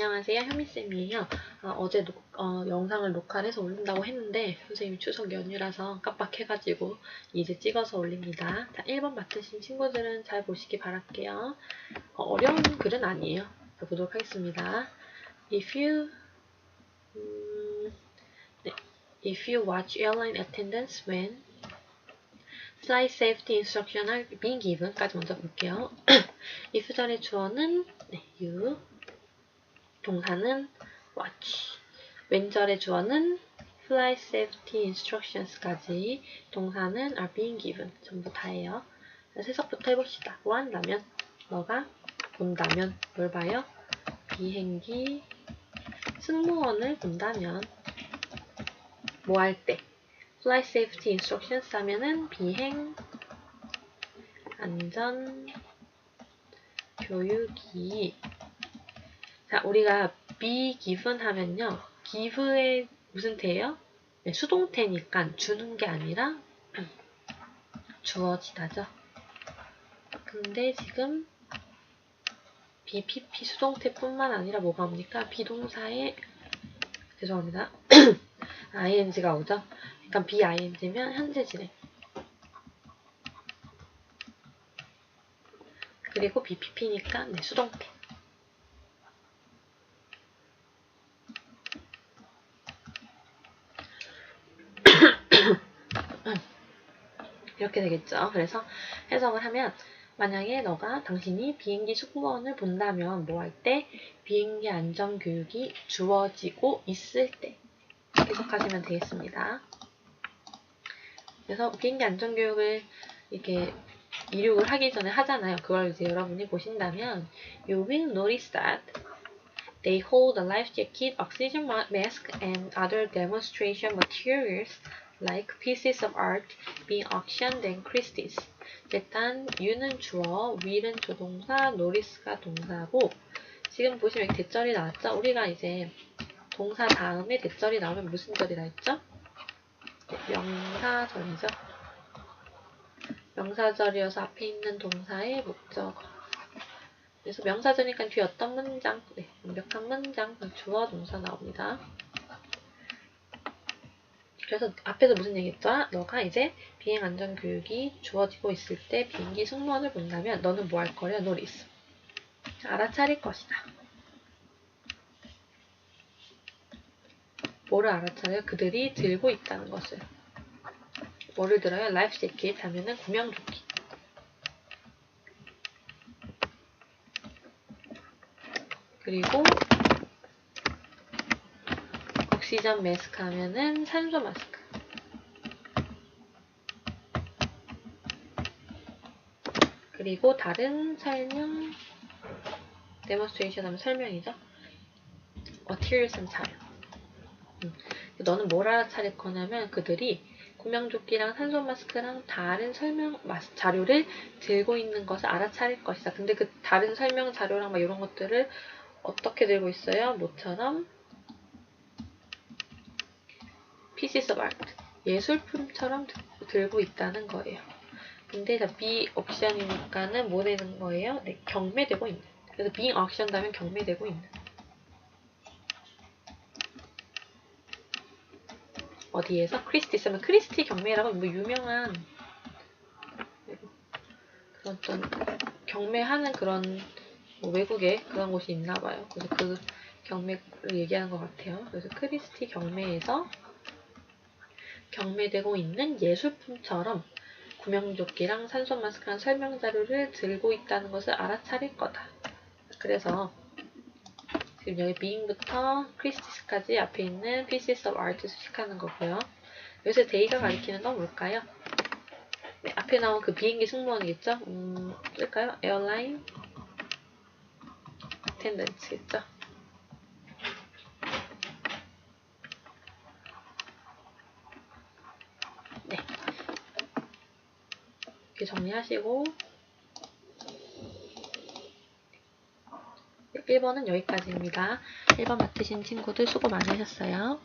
안녕하세요. 현미쌤이에요. 어, 제 어, 영상을 녹화를 해서 올린다고 했는데 선생님이 추석 연휴라서 깜빡해가지고 이제 찍어서 올립니다. 자, 1번 맡으신 친구들은 잘 보시기 바랄게요. 어, 려운 글은 아니에요. 자, 보도록 하겠습니다. If you 음, 네. If you watch airline attendants when flight safety instruction are being given까지 먼저 볼게요. if 전의 주어는 네, you 동사는 watch. 왼절의 주어는 fly safety instructions까지 동사는 are being given. 전부 다예요. 해석부터 해봅시다. 뭐 한다면? 너가 본다면 뭘 봐요? 비행기 승무원을 본다면 뭐 할 때? fly safety instructions 하면은 비행 안전 교육이 자, 우리가 be given 하면요. give의 무슨 태예요? 네, 수동태니까 주는 게 아니라 주어지다죠. 근데 지금 BPP 수동태뿐만 아니라 뭐가 옵니까? 비동사에 죄송합니다. ing가 오죠. 그러니까 BING면 현재 진행. 그리고 BPP니까 네, 수동태. 이렇게 되겠죠. 그래서 해석을 하면 만약에 너가 당신이 비행기 승무원을 본다면 뭐 할 때 비행기 안전 교육이 주어지고 있을 때 해석하시면 되겠습니다. 그래서 비행기 안전 교육을 이렇게 이륙을 하기 전에 하잖아요. 그걸 이제 여러분이 보신다면 You will notice that they hold a life jacket, oxygen mask, and other demonstration materials like pieces of art being auctioned and Christie's. 일단 you는 주어, will은 조동사, notice가 동사고 지금 보시면 대절이 나왔죠? 우리가 이제 동사 다음에 대절이 나오면 무슨 절이라 했죠? 명사절이죠. 명사절이어서 앞에 있는 동사의 목적어. 그래서 명사절이니까 뒤에 어떤 문장, 네, 완벽한 문장, 주어, 동사 나옵니다. 그래서 앞에서 무슨 얘기했죠? 너가 이제 비행 안전 교육이 주어지고 있을 때 비행기 승무원을 본다면 너는 뭐 할 거냐? 노리스. 알아차릴 것이다. 뭐를 알아차려? 그들이 들고 있다는 것을. 뭐를 들어요? 라이프 재킷 하면은 구명조끼. 그리고 옥시전 마스크 하면은 산소 마스크. 그리고 다른 설명, 데모스트레이션 하면 설명이죠. 어티리얼스는 자료. 음. 너는 뭘 알아차릴 거냐면 그들이 구명조끼랑 산소 마스크랑 다른 설명 마스, 자료를 들고 있는 것을 알아차릴 것이다. 근데 그 다른 설명 자료랑 막 이런 것들을 어떻게 들고 있어요? 뭐처럼 pieces of art 예술품처럼 들고 있다는 거예요. 근데 자, be 옵션이니까는 뭐 되는 거예요? 네, 경매되고 있는. 그래서 being auctioned 하면 경매되고 있는. 어디에서? 크리스티 있으면 크리스티 경매라고 뭐 유명한 그런 어떤 경매하는 그런 뭐 외국에 그런 곳이 있나 봐요. 그래서 그 경매를 얘기하는 것 같아요. 그래서 크리스티 경매에서 경매되고 있는 예술품처럼 구명조끼랑 산소 마스크랑 설명 자료를 들고 있다는 것을 알아차릴 거다. 그래서 지금 여기 being부터 크리스티스까지 앞에 있는 pieces of art 수식하는 거고요. 여기서 데이가 가리키는 건 뭘까요? 네, 앞에 나온 그 비행기 승무원이겠죠? 음, 쓸까요? 에어라인 attendant겠죠? 네. 이렇게 정리하시고 1번은 여기까지입니다. 1번 맡으신 친구들 수고 많으셨어요.